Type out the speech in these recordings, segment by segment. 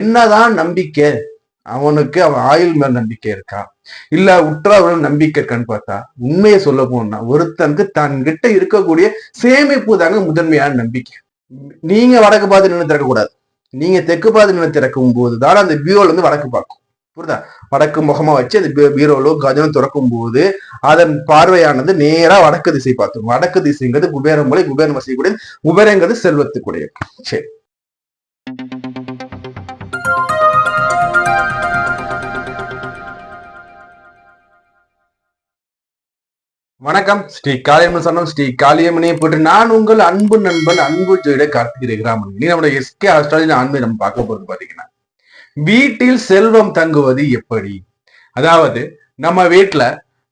என்னதான் நம்பிக்கை? அவனுக்கு அவன் ஆயுள் மேல் நம்பிக்கை இருக்கா? இல்ல உற்றவர்கள் நம்பிக்கை இருக்கான்னு பார்த்தா உண்மையை சொல்ல போனா ஒருத்தனுக்கு தன் கிட்ட இருக்கக்கூடிய சேமிப்பு தாங்க முதன்மையான நம்பிக்கை. நீங்க வடக்கு பார்த்து நின்று திறக்கக்கூடாது. நீங்க தெற்கு பார்த்து நின்று திறக்கும் போது தான் அந்த பியூரோல இருந்து வடக்கு பார்க்கும். புரியுதா? வடக்கு முகமா வச்சு அந்த பீரோலோ கஜனம் திறக்கும் போது அதன் பார்வையானது நேரா வடக்கு திசை பார்த்தோம். வடக்கு திசைங்கிறது குபேரம் போல குபேரம் வசிக்கக்கூடிய குபேரங்கிறது செல்வத்துக்குடைய சரி. வணக்கம். ஸ்ரீ காளியம்மன் சொன்னம். ஸ்ரீ காளியம்மனை போட்டு நான் உங்கள் அன்பு நண்பன் அன்பு ஜோயிட கார்த்திகை கிராமன் நீ நம்மளோட எஸ்கே ஆஸ்ட்ராலஜி ஆண்மை நம்ம பார்க்க போறது பாத்தீங்கன்னா வீட்டில் செல்வம் தங்குவது எப்படி? அதாவது நம்ம வீட்டுல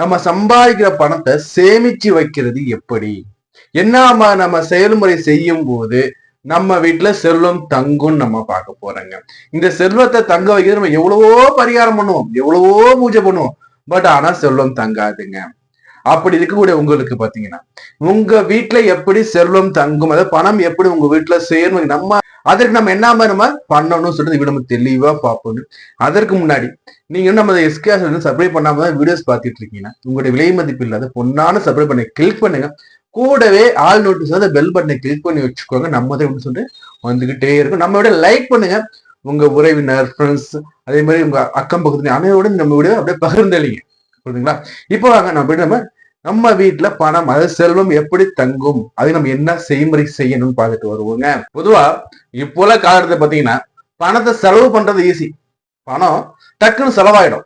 நம்ம சம்பாதிக்கிற பணத்தை சேமிச்சு வைக்கிறது எப்படி? என்ன நம்ம செயல்முறை செய்யும் போது நம்ம வீட்டுல செல்வம் தங்கும்னு நம்ம பார்க்க போறோங்க. இந்த செல்வத்தை தங்க வைக்கிறது நம்ம எவ்வளவோ பரிகாரம் பண்ணுவோம் எவ்வளவோ பூஜை பண்ணுவோம். பட் ஆனா செல்வம் தங்காதுங்க. அப்படி இருக்கக்கூடிய உங்களுக்கு பாத்தீங்கன்னா உங்க வீட்டுல எப்படி செல்வம் தங்கும் அதாவது பணம் எப்படி உங்க வீட்டுல சேரும் நம்ம அதற்கு நம்ம என்ன மாதிரி நம்ம பண்ணணும்னு சொல்லிட்டு இப்ப நம்ம தெளிவா பார்ப்போம். அதற்கு முன்னாடி நீங்க நம்ம நம்ம வந்து சப்ஸ்கிரைப் பண்ணாம தான் வீடியோஸ் பார்த்துட்டு இருக்கீங்கன்னா உங்களுடைய விலை மதிப்பு இல்லாத பொண்ணான சப்ஸ்கிரைப் பண்ணி கிளிக் பண்ணுங்க. கூடவே ஆல் நோட்டீஸ் அந்த பெல் பட்டனை கிளிக் பண்ணி வச்சுக்கோங்க. நம்ம தான் சொல்லிட்டு வந்துகிட்டே இருக்கும். நம்ம விட லைக் பண்ணுங்க. உங்க உறவினர் ஃப்ரெண்ட்ஸ் அதே மாதிரி உங்க அக்கம் பக்கத்துல அனைவரோட நம்ம விட அப்படியே பகிர்ந்தளிங்க. புரியுதுங்களா? இப்போ வாங்க நம்ம போயிட்டு நம்ம நம்ம வீட்டுல பணம் அது செல்வம் எப்படி தங்கும்? அது நம்ம என்ன செய்முறை செய்யணும்னு பார்த்துட்டு வருவோங்க. பொதுவா இப்போல காலத்தை பாத்தீங்கன்னா பணத்தை செலவு பண்றது ஈஸி பணம் டக்குன்னு செலவாயிடும்.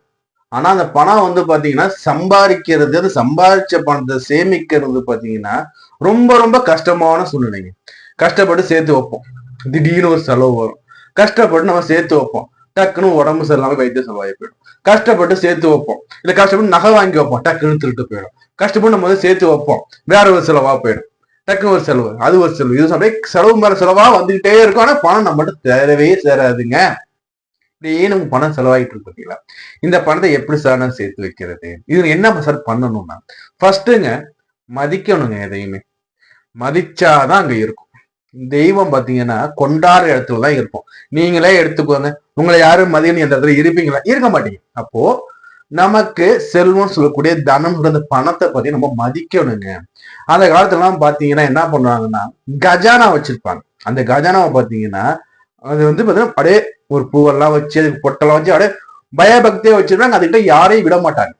ஆனா அந்த பணம் வந்து பாத்தீங்கன்னா சம்பாதிக்கிறது அது சம்பாதிச்ச பணத்தை சேமிக்கிறது பாத்தீங்கன்னா ரொம்ப ரொம்ப கஷ்டமான சூழ்நிலைங்க. கஷ்டப்பட்டு சேர்த்து வைப்போம். திடீர்னு ஒரு செலவு வரும். கஷ்டப்பட்டு நம்ம சேர்த்து வைப்போம். டக்குன்னு உடம்பு சரியில்லாம வைத்திய செலவாகி போயிடும். கஷ்டப்பட்டு சேர்த்து வைப்போம். இல்ல கஷ்டப்பட்டு நகை வாங்கி வைப்போம். டக்குன்னு திருட்டு போயிடும். கஷ்டப்பட்டு நம்ம வந்து சேர்த்து வைப்போம். வேற ஒரு செலவா போயிடும். டக்குன்னு ஒரு செலவு அது ஒரு செலவு. இது அப்படியே செலவு மேல செலவா வந்துகிட்டே இருக்கும். ஆனா பணம் நம்மகிட்ட தேரவே சேராதுங்க. இப்படியே நமக்கு பணம் செலவாயிட்டு இருக்கு பார்த்தீங்களா இந்த பணத்தை எப்படி சார் நான் சேர்த்து வைக்கிறது? இது என்ன சார் பண்ணணும்னா ஃபர்ஸ்ட்டுங்க மதிக்கணுங்க எதையுமே. மதிச்சாதான் அங்க இருக்கும். தெய்வம் பாத்தீங்கன்னா கொண்டாடுற இடத்துல தான் இருப்போம். நீங்களே எடுத்துக்கோங்க. உங்களை யாரும் மதியம் எந்த இடத்துல இருப்பீங்களா? இருக்க மாட்டீங்க. அப்போ நமக்கு செல்வம் சொல்லக்கூடிய தனம் அந்த பணத்தை பத்தி நம்ம மதிக்கணுங்க. அந்த காலத்துல எல்லாம் பாத்தீங்கன்னா என்ன பண்ணுவாங்கன்னா கஜானா வச்சிருப்பாங்க. அந்த கஜானாவை பாத்தீங்கன்னா அது வந்து பாத்தீங்கன்னா அப்படியே ஒரு பூவெல்லாம் வச்சு அதுக்கு பொட்டெல்லாம் வச்சு அப்படியே பயபக்தியா வச்சிருப்பாங்க. அதுகிட்ட யாரையும் விட மாட்டாங்க.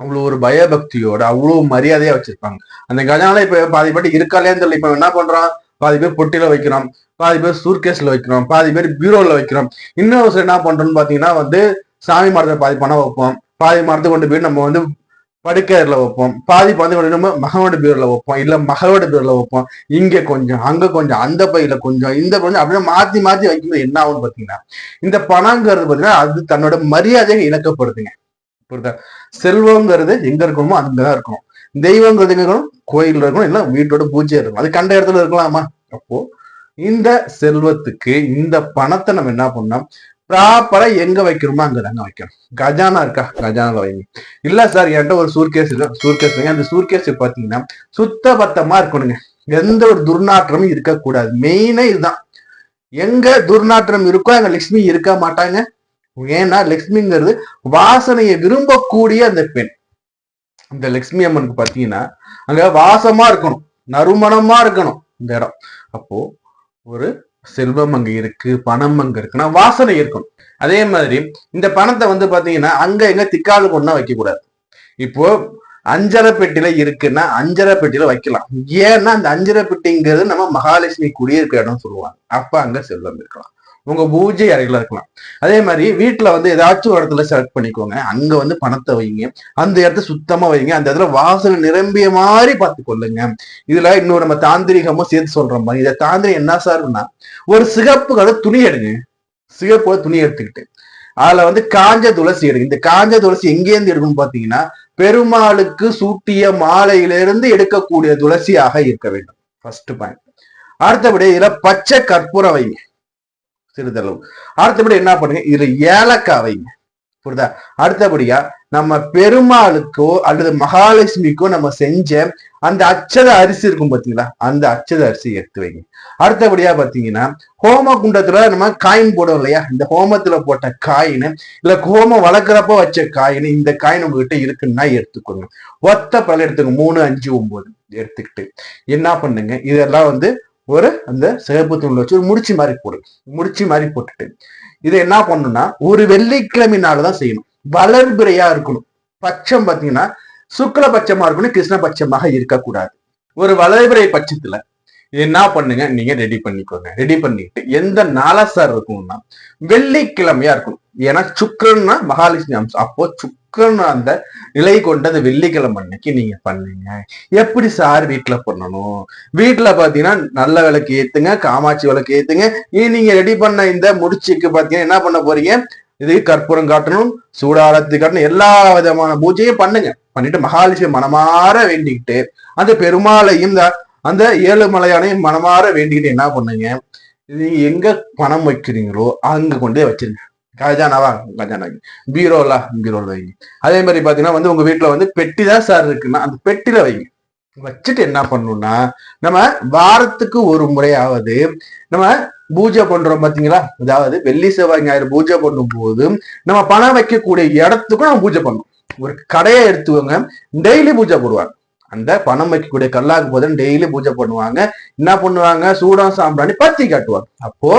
அவ்வளோ ஒரு பயபக்தியோட அவ்வளோ மரியாதையா வச்சிருப்பாங்க. அந்த கஜானால இப்ப பாதி பேர் இருக்காளேன்னு சொல்லி இப்ப என்ன பண்றோம்? பாதி பேர் பொட்டியில வைக்கிறோம். பாதி பேர் சூர்கேஸ்ல வைக்கிறோம். பாதி பேர் பீரோல வைக்கிறோம். இன்னொரு என்ன பண்றோம்னு பாத்தீங்கன்னா வந்து சாமி மரத்தை பாதி பணம் வைப்போம். பாதி மரத்தை கொண்டு போய் நம்ம வந்து படுக்கையில வைப்போம். பாதி பாதி கொண்டு நம்ம மகனோட பேர்ல வைப்போம். இல்ல மகளோட பேர்ல வைப்போம். இங்க கொஞ்சம் அங்க கொஞ்சம் அந்த பையில கொஞ்சம் இந்த கொஞ்சம் அப்படியே மாத்தி மாத்தி வைக்கும்போது என்ன ஆகும்னு பாத்தீங்கன்னா இந்த பணங்கிறது பாத்தீங்கன்னா அது தன்னோட மரியாதையை இழக்கப்படுதுங்க புரியுதா? செல்வங்கிறது எங்க இருக்கணுமோ அங்கதான் இருக்கணும். தெய்வங்கிறது எங்க இருக்கணும்? கோயில் இருக்கணும். இல்ல வீட்டோட பூஜை இருக்கணும். அது கண்ட இடத்துல இருக்கலாமா? அப்போ இந்த செல்வத்துக்கு இந்த பணத்தை நம்ம என்ன பண்ணோம் ப்ராப்பரா எங்க வைக்கிறோமோ அங்கதாங்க வைக்கணும். கஜானா இருக்கா? கஜானால வைங்க. இல்ல சார் என்கிட்ட ஒரு சூர்கேஸ் இருக்கு. சூர்கேஸ் வைங்க. அந்த சூர்கேஸ் பாத்தீங்கன்னா சுத்த பத்தமா இருக்கணுங்க. எந்த ஒரு துர்நாற்றமும் இருக்கக்கூடாது. மெயினே இதுதான். எங்க துர்நாற்றம் இருக்கோ அங்க லட்சுமி இருக்க மாட்டாங்க? ஏன்னா லக்ஷ்மிங்கிறது வாசனையை விரும்பக்கூடிய அந்த பெண். இந்த லக்ஷ்மி அம்மனுக்கு பாத்தீங்கன்னா அங்க வாசமா இருக்கணும். நறுமணமா இருக்கணும். இந்த இடம். அப்போ ஒரு செல்வம் அங்க இருக்கு பணம் அங்க இருக்குன்னா வாசனை இருக்கணும் அதே மாதிரி இந்த பணத்தை வந்து பாத்தீங்கன்னா அங்க எங்க திக்காலு கொண்டா வைக்க கூடாது இப்போ அஞ்சரை பெட்டியில இருக்குன்னா அஞ்சரை பெட்டியில வைக்கலாம். ஏன்னா அந்த அஞ்சரை பெட்டிங்கிறது நம்ம மகாலட்சுமி குடியிருக்கிற இடம் சொல்லுவாங்க. அப்ப அங்க செல்வம் இருக்கலாம். உங்க பூஜை அறையில இருக்கலாம். அதே மாதிரி வீட்டுல வந்து ஏதாச்சும் ஒரு இடத்துல செலக்ட் பண்ணிக்கோங்க. அங்க வந்து பணத்தை வைங்க. அந்த இடத்த சுத்தமா வைங்க. அந்த இடத்துல வாசல் நிரம்பிய மாதிரி பார்த்து கொள்ளுங்க. இதுல இன்னொரு நம்ம தாந்திரிகமும் சேர்த்து சொல்ற மாதிரி இதை தாந்திரிகம் என்ன சார்னா ஒரு சிகப்பு கலர் துணி எடுங்க. சிகப்பு கலர் துணி எடுத்துக்கிட்டு. அதுல வந்து காஞ்ச துளசி எடுங்க. இந்த காஞ்ச துளசி எங்கேருந்து எடுக்கணும்னு பாத்தீங்கன்னா பெருமாளுக்கு சூட்டிய மாலையிலிருந்து எடுக்கக்கூடிய துளசியாக இருக்க வேண்டும். ஃபர்ஸ்ட் பாயிண்ட் அடுத்தபடி இதுல பச்சை கற்பூரம் வைங்க. சிறிதளவு அடுத்தபடி என்ன பண்ணுங்க? இதுல ஏலக்காய் வைங்க. புரியுதா? அடுத்தபடியா நம்ம பெருமாளுக்கோ அல்லது மகாலட்சுமிக்கோ நம்ம செஞ்ச அந்த அச்சத அரிசி இருக்கும் பாத்தீங்களா? அந்த அச்சத அரிசி எடுத்து வைங்க. அடுத்தபடியா பாத்தீங்கன்னா ஹோம குண்டத்துல நம்ம காயின் போடுவோம் இல்லையா? இந்த ஹோமத்துல போட்ட காயின் இல்ல ஹோமம் வளர்க்குறப்ப வச்ச காயின் இந்த காயின் உங்ககிட்ட இருக்குன்னா எடுத்துக்கோங்க. ஒத்த பல எடுத்துக்கோங்க. மூணு அஞ்சு ஒன்பது எடுத்துக்கிட்டு என்ன பண்ணுங்க? இதெல்லாம் வந்து ஒரு அந்த சிகப்பு தூள் வச்சு ஒரு முடிச்சு மாதிரி போடு. முடிச்சு மாதிரி போட்டுட்டு. இதை என்ன பண்ணணும்னா ஒரு வெள்ளிக்கிழமை நாள் தான் செய்யணும். வளர்பிறையா இருக்கணும். பட்சம் பாத்தீங்கன்னா சுக்ல பட்சமா இருக்கணும் கிருஷ்ண பட்சமாக இருக்கக்கூடாது. ஒரு வளர்பிறை பட்சத்துல என்ன பண்ணுங்க? நீங்க ரெடி பண்ணிக்கோங்க. ரெடி பண்ணிட்டு எந்த நாளா சார் இருக்கும்னா வெள்ளிக்கிழமையா இருக்கும் ஏன்னா சுக்கரன்னா மகாலட்சுமி அம்சம். அப்போ சுக்கரன் அந்த நிலை கொண்ட அந்த வெள்ளிக்கிழமை அன்னைக்கு நீங்க பண்ணுங்க. எப்படி சார் வீட்டுல பண்ணணும்? வீட்டுல பாத்தீங்கன்னா நல்ல விளக்கு ஏத்துங்க காமாட்சி விளக்கு ஏத்துங்க. நீங்க ரெடி பண்ண இந்த முடிச்சுக்கு பாத்தீங்கன்னா என்ன பண்ண போறீங்க? இது கற்பூரம் காட்டணும் சூடாரத்து காட்டணும் எல்லா விதமான பூஜையும் பண்ணுங்க. பண்ணிட்டு மகாலட்சுமி மனமாற வேண்டிக்கிட்டு அந்த பெருமாளையும் இந்த அந்த ஏழு மலையானையும் மனமாற வேண்டிக்கிட்டு என்ன பண்ணுங்க? நீங்க எங்க பணம் வைக்கிறீங்களோ அங்க கொண்டு வச்சிருங்க. கஜானாவா? கஜானா. பீரோலா? பீரோல வைங்க. அதே மாதிரி பாத்தீங்கன்னா வந்து உங்க வீட்டுல வந்து பெட்டி தான் சார் இருக்குன்னா அந்த பெட்டில வைங்க. வச்சுட்டு என்ன பண்ணணும்னா நம்ம வாரத்துக்கு ஒரு முறையாவது நம்ம பூஜை பண்றோம் பாத்தீங்களா? அதாவது வெள்ளி செவ்வாய் ஞாயிறு பூஜை பண்ணும் போது நம்ம பணம் வைக்கக்கூடிய இடத்துக்கும் நம்ம பூஜை பண்ணணும். ஒரு கடையை எடுத்துக்கோங்க. டெய்லி பூஜை போடுவாங்க. அந்த பணம் வைக்கக்கூடிய கல்லாக்கு போதும் டெய்லி பூஜை பண்ணுவாங்க. என்ன பண்ணுவாங்க? சூடம் சாம்பிராணி பத்தி காட்டுவாங்க. அப்போ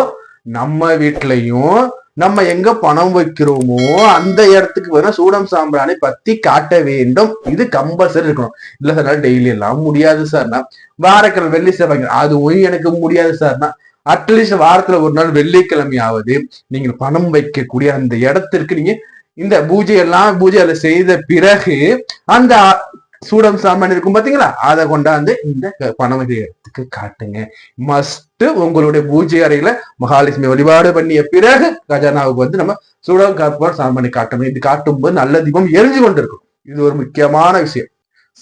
நம்ம வீட்லயும் நம்ம எங்க பணம் வைக்கிறோமோ அந்த இடத்துக்கு வேணா சூடம் சாம்பிராணி பத்தி காட்ட வேண்டும். இது கம்பல்சரி இருக்கணும். இல்ல சார் டெய்லி எல்லாம் முடியாது சார்னா வாரக்கிழமை வெள்ளி செவ்வாய் அதுவும் எனக்கு முடியாது சார்னா அட்லீஸ்ட் வாரத்துல ஒரு நாள் வெள்ளிக்கிழமையாவது நீங்க பணம் வைக்கக்கூடிய அந்த இடத்திற்கு நீங்க இந்த பூஜை எல்லாம் பூஜை அதை செய்த பிறகு அந்த சூடம் சாமான் இருக்கும். பாத்தீங்களா? அதை கொண்டாந்து இந்த பண வைக்கிற காட்டுங்க. மஸ்ட் உங்களுடைய பூஜை அறையில மகாலட்சுமி வழிபாடு பண்ணிய பிறகு கஜானாவுக்கு வந்து நம்ம சூடம் கற்பூரம் சாமானி காட்டணும். இது காட்டும் போது நல்ல தீபம் எரிஞ்சு கொண்டிருக்கும். இது ஒரு முக்கியமான விஷயம்.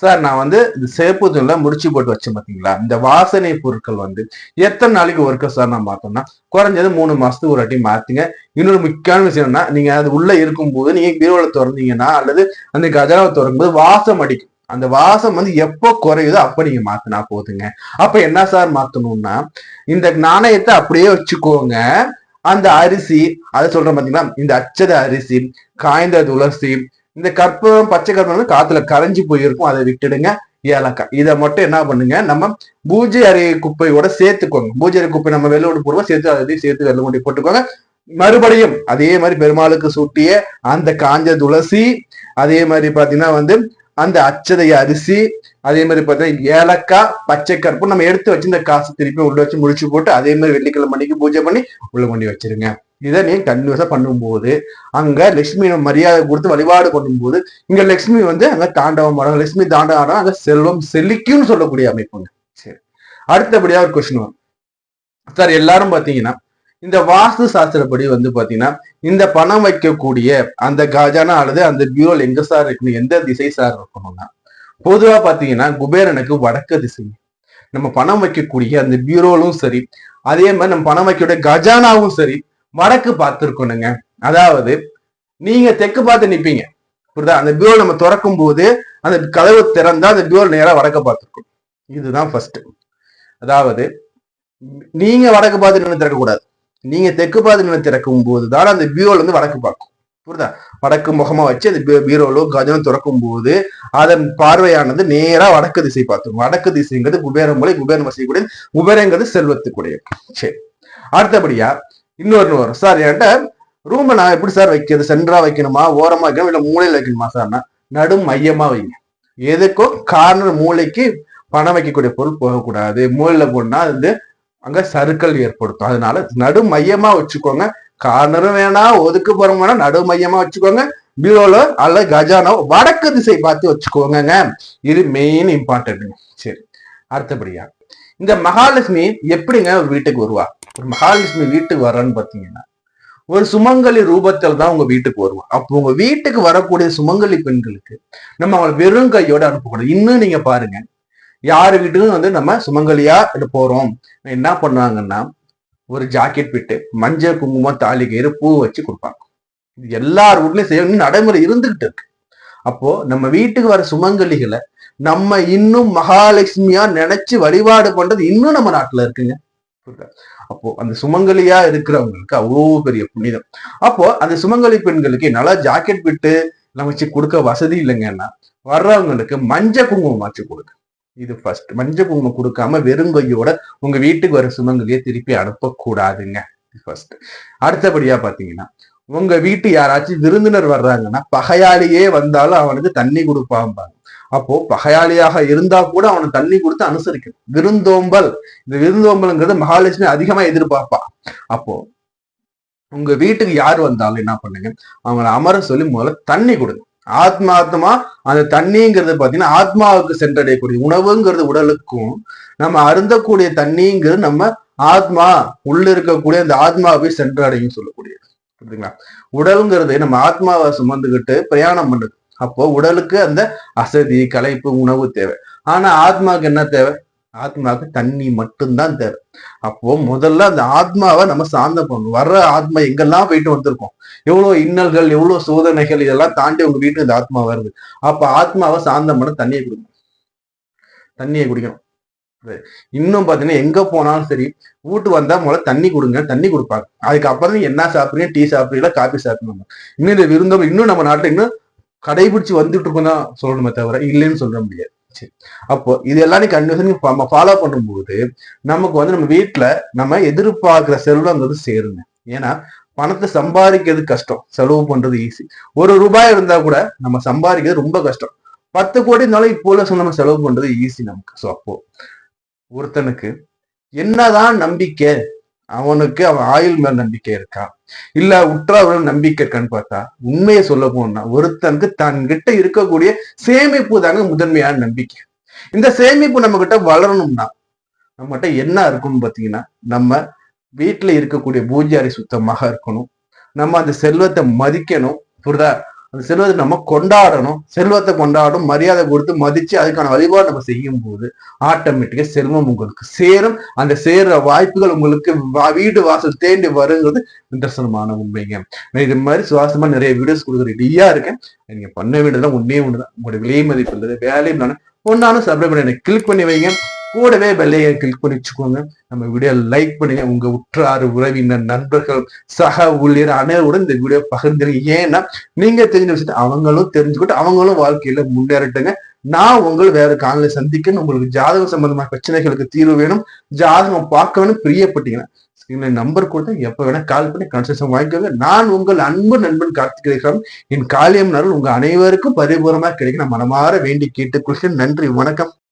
சார் நான் வந்து இந்த சேப்பு தூள்ல முடிச்சு போட்டு வச்சேன் பாத்தீங்களா? இந்த வாசனை பொருட்கள் வந்து எத்தனை நாளைக்கு ஒர்க்க சார் நான் பார்த்தோம்னா குறைஞ்சது மூணு மாசத்துக்கு ஒரு வாட்டி மாத்துங்க. இன்னொரு முக்கியமான விஷயம்னா நீங்க அது உள்ள இருக்கும்போது நீங்க பீரோல திறந்தீங்கன்னா அல்லது அந்த கஜானாவை திறக்கும்போது வாசம் அடிக்கும். அந்த வாசம் வந்து எப்போ குறையுதோ அப்ப நீங்க மாத்தினா போதுங்க. அப்ப என்ன சார் மாத்தணும்னா இந்த நாணயத்தை அப்படியே வச்சுக்கோங்க. அந்த அரிசி அதை சொல்றேன் பாத்தீங்களா? இந்த அச்சத அரிசி காய்ந்த துளசி இந்த கற்பூரம் பச்சை கற்பூரம் காத்துல கரைஞ்சி போயிருக்கும். அதை விட்டுடுங்க. ஏலக்காய். இதை மட்டும் என்ன பண்ணுங்க? நம்ம பூஜை அறை குப்பையோட சேர்த்துக்கோங்க. பூஜை அறை குப்பை நம்ம வெள்ளோடு போடுவோம். சேர்த்து அதையும் சேர்த்து வெள்ளை கொண்டு போட்டுக்கோங்க. மறுபடியும் அதே மாதிரி பெருமாளுக்கு சூட்டிய அந்த காஞ்ச துளசி அதே மாதிரி பாத்தீங்கன்னா வந்து அந்த அச்சதை அரிசி அதே மாதிரி பார்த்தீங்கன்னா ஏலக்காய் பச்சை கருப்பு நம்ம எடுத்து வச்சு இந்த காசு திருப்பி உள்ள வச்சு முடிச்சு போட்டு அதே மாதிரி வெள்ளிக்கிழமை மணிக்கு பூஜை பண்ணி உள்ள கொண்டு வச்சிருங்க. இதை நீ கன்யூஸா பண்ணும்போது அங்க லட்சுமி மரியாதை கொடுத்து வழிபாடு பண்ணும்போது இங்க லட்சுமி வந்து அங்க தாண்டவம் ஆடும் லட்சுமி தாண்டவம் ஆடும் அங்க செல்வம் செழிக்கும்னு சொல்லக்கூடிய அமைப்புங்க. சரி. அடுத்தபடியா ஒரு கொஸ்டின் வரும். சார் எல்லாரும் பாத்தீங்கன்னா இந்த வாஸ்து சாஸ்திரப்படி வந்து பாத்தீங்கன்னா இந்த பணம் வைக்கக்கூடிய அந்த கஜானா அல்லது அந்த பியூரோல் எங்க சார் இருக்கணும் எந்த திசை சார் இருக்கணும்னா பொதுவா பாத்தீங்கன்னா குபேரனுக்கு வடக்கு திசை. நம்ம பணம் வைக்கக்கூடிய அந்த பியூரோலும் சரி அதே மாதிரி நம்ம பணம் வைக்கக்கூடிய கஜானாவும் சரி வடக்கு பார்த்துருக்கணுங்க. அதாவது நீங்க தெற்கு பார்த்து நிப்பீங்க. புரியுதா? அந்த பியூரோ நம்ம திறக்கும் போது அந்த கதவு திறந்தா அந்த பியூரோ நேரா வடக்க பார்த்துருக்கணும். இதுதான் ஃபர்ஸ்ட் அதாவது நீங்க வடக்கு பார்த்து நின்று திறக்கக்கூடாது. நீங்க தெற்கு பார்த்து நிலம் திறக்கும் போது தான் அந்த பியூரோல இருந்து வடக்கு பார்க்கும். புரியுதா? வடக்கு முகமா வச்சு அந்த பீரோலோ கஜனம் திறக்கும் போது அதன் பார்வையானது நேரா வடக்கு திசை பார்த்துரும். வடக்கு திசைங்கிறது குபேரம் மூலை குபேரம் வசதிக்கூடிய குபேரங்கிறது செல்வத்துக்குடைய. சரி. அடுத்தபடியா இன்னொரு வரும். சார் என்கிட்ட ரூமை நான் எப்படி சார் வைக்கிறது? சென்டரா வைக்கணுமா? ஓரமா வைக்கணும்? இல்ல மூலையில வைக்கணுமா சார்னா நடு மையமா வைங்க. எதுக்கும் கார்னர் மூளைக்கு பணம் வைக்கக்கூடிய பொருள் போகக்கூடாது. மூலையில போனா அது வந்து அங்க சருக்கள் ஏற்படுத்தும். அதனால நடு மையமா வச்சுக்கோங்க. கார்னரும் வேணாம் ஒதுக்கு போறோம் வேணா நடு மையமா வச்சுக்கோங்க. பீரோல அல்ல கஜானோ வடக்கு திசை பார்த்து வச்சுக்கோங்க இது மெயின் இம்பார்ட்டன்ட் சரி அடுத்தபடியா. இந்த மகாலட்சுமி எப்படிங்க ஒரு வீட்டுக்கு வருவா? ஒரு மகாலட்சுமி வீட்டுக்கு வர்றான்னு பாத்தீங்கன்னா ஒரு சுமங்கலி ரூபத்தில் தான் உங்க வீட்டுக்கு வருவா. அப்போ உங்க வீட்டுக்கு வரக்கூடிய சுமங்கலி பெண்களுக்கு நம்ம அவங்களை வெறும் கையோட அனுப்பக்கூடாது. இன்னும் நீங்க பாருங்க யார் வீட்டுக்கும் வந்து நம்ம சுமங்கலியா போறோம். என்ன பண்ணுவாங்கன்னா ஒரு ஜாக்கெட் பிட்டு மஞ்சள் குங்குமம் தாலி கயிறு பூ வச்சு கொடுப்பாங்க. இது எல்லார் வீட்லயும் செய்யணும் நடைமுறை இருந்துகிட்டு இருக்கு. அப்போ நம்ம வீட்டுக்கு வர சுமங்கலிகளை நம்ம இன்னும் மகாலட்சுமியா நினைச்சு வழிபாடு பண்றது இன்னும் நம்ம நாட்டுல இருக்குங்க. அப்போ அந்த சுமங்கலியா இருக்கிறவங்களுக்கு அவ்வளோ பெரிய புனிதம். அப்போ அந்த சுமங்கலி பெண்களுக்கு நல்லா ஜாக்கெட் விட்டு எல்லாம் வச்சு கொடுக்க வசதி இல்லைங்கன்னா வர்றவங்களுக்கு மஞ்சள் குங்குமம் வச்சு கொடுங்க. இது ஃபர்ஸ்ட் மஞ்சள் குங்குமம் கொடுக்காம வெறுங்கையோட உங்க வீட்டுக்கு வர சுமங்கலையை திருப்பி அனுப்பக்கூடாதுங்க. ஃபர்ஸ்ட் அடுத்தபடியா பாத்தீங்கன்னா உங்க வீட்டு யாராச்சும் விருந்தினர் வர்றாங்கன்னா பகையாளியே வந்தாலும் அவனுக்கு தண்ணி கொடுப்பாம்பாங்க. அப்போ பகையாளியாக இருந்தா கூட அவனுக்கு தண்ணி கொடுத்து அனுசரிக்கணும். விருந்தோம்பல். இந்த விருந்தோம்பல்ங்கிறது மகாலட்சுமி அதிகமா எதிர்பார்ப்பா. அப்போ உங்க வீட்டுக்கு யார் வந்தாலும் என்ன பண்ணுங்க? அவங்கள அமர சொல்லி முதல்ல தண்ணி கொடுங்க. ஆத்மாத்மா அந்த தண்ணிங்கிறது பாத்தீங்கன்னா ஆத்மாவுக்கு சென்றடையக்கூடிய உணவுங்கிறது உடலுக்கும் நம்ம அருந்தக்கூடிய தண்ணிங்கிறது நம்ம ஆத்மா உள்ள இருக்கக்கூடிய அந்த ஆத்மாவை சென்றடையும் சொல்லக்கூடியது. புரியுதுங்களா? உடல்ங்கிறது நம்ம ஆத்மாவை சுமந்துக்கிட்டு பிரயாணம் பண்ணுது அப்போ உடலுக்கு அந்த அசதி களைப்பு உணவு தேவை. ஆனா ஆத்மாவுக்கு என்ன தேவை? ஆத்மாவுக்கு தண்ணி மட்டும்தான் தேவை. அப்போ முதல்ல அந்த ஆத்மாவை நம்ம சாந்தம் பண்ணணும். வர்ற ஆத்மா எங்கெல்லாம் போயிட்டு வந்திருக்கோம்? எவ்வளவு இன்னல்கள் எவ்வளவு சோதனைகள் இதெல்லாம் தாண்டி உங்க வீட்டுக்கு இந்த ஆத்மா வருது. அப்ப ஆத்மாவை சாந்தம் பண்ண தண்ணியை குடிக்கணும். தண்ணியை குடிக்கணும். இன்னும் பாத்தீங்கன்னா எங்க போனாலும் சரி வீட்டு வந்தா முதல்ல தண்ணி கொடுங்க தண்ணி கொடுப்பாங்க. அதுக்கப்புறம் என்ன சாப்பிடுறீங்க? டீ சாப்பிடுறீங்களா? காபி சாப்பிடணும்? இன்னும் இந்த விருந்தம் இன்னும் நம்ம நாட்டுல இன்னும் கடைபிடிச்சு வந்துட்டு இருக்கோம் தான் சொல்லணுமே தவிர இல்லைன்னு சொல்ல முடியாது. சரி. அப்போ இது எல்லாம் நீ கண்டினியூஸ் நம்ம ஃபாலோ பண்ணும்போது நமக்கு வந்து நம்ம வீட்டுல நம்ம எதிர்பார்க்கிற செல்வங்கிறது சேருங்க. ஏன்னா பணத்தை சம்பாதிக்கிறது கஷ்டம். செலவு பண்றது ஈஸி ஒரு ரூபாய் இருந்தா கூட நம்ம சம்பாதிக்கிறது ரொம்ப கஷ்டம். பத்து கோடி இருந்தாலும் இப்போ உள்ள நம்ம செலவு பண்றது ஈஸி நமக்கு. ஸோ அப்போ ஒருத்தனுக்கு என்னதான் நம்பிக்கை அவனுக்கு அவன் ஆயுள் மேல் நம்பிக்கை இருக்கா? இல்ல உற்றாவுடன் நம்பிக்கை இருக்கான்னு பார்த்தா உண்மையை சொல்ல போனா ஒருத்தனுக்கு தன்கிட்ட இருக்கக்கூடிய சேமிப்பு தாங்க முதன்மையான நம்பிக்கை. இந்த சேமிப்பு நம்ம கிட்ட வளரணும்னா நம்மகிட்ட என்ன இருக்கும்னு பாத்தீங்கன்னா நம்ம வீட்டுல இருக்கக்கூடிய பூஜாரி சுத்தமாக இருக்கணும். நம்ம அந்த செல்வத்தை மதிக்கணும். புரிதா? அந்த செல்வத்தை நம்ம கொண்டாடணும். செல்வத்தை கொண்டாடும் மரியாதை கொடுத்து மதிச்சு அதுக்கான வழிபாடு நம்ம செய்யும் போது ஆட்டோமேட்டிக்கா செல்வம் உங்களுக்கு சேரும். அந்த சேர்ற வாய்ப்புகள் உங்களுக்கு வா- வீடு வாசல் தேண்டி வருங்கிறது நிதர்சனமான உண்மைங்க. இது மாதிரி சுவாசமா நிறைய வீடியோஸ் கொடுக்குற ரெடியா இருக்கேன். நீங்க பண்ண வேண்டியதெல்லாம் ஒன்னே ஒண்ணுதான். உங்களோட விலை மதிப்பு இல்லது வேலையும் ஒன்னாலும் சப்ஸ்கிரைப் பண்ணி கிளிக் பண்ணி வைங்க. கூடவே வெள்ளையை கிளிக் பண்ணி வச்சுக்கோங்க. நம்ம வீடியோ லைக் பண்ணுங்க. உங்க உற்றார் உறவினர் நண்பர்கள் சக ஊழியர் அனைவருடன் இந்த வீடியோ பகிர்ந்துருங்க. ஏன்னா நீங்க தெரிஞ்ச விஷயத்தை அவங்களும் தெரிஞ்சுக்கிட்டு அவங்களும் வாழ்க்கையில முன்னேறட்டுங்க. நான் உங்களை வேற காலையில சந்திக்கணும். உங்களுக்கு ஜாதகம் சம்பந்தமான பிரச்சனைகளுக்கு தீர்வு வேணும். ஜாதகம் பார்க்க வேணும். பிரியப்பட்டீங்கன்னா ஸ்கிரீன்ல நம்பர் கொடுத்து எப்ப வேணா கால் பண்ணி கன்சல்டேஷன் வாங்கிக்கோங்க. நான் உங்கள் அன்பு நண்பன் கார்த்திகேயம் என் காலியம் நாள் உங்க அனைவருக்கும் பரிபூரமா கிடைக்கணும் நான் மனமாற வேண்டி கேட்டுக்கொள்கிறேன். நன்றி. வணக்கம்.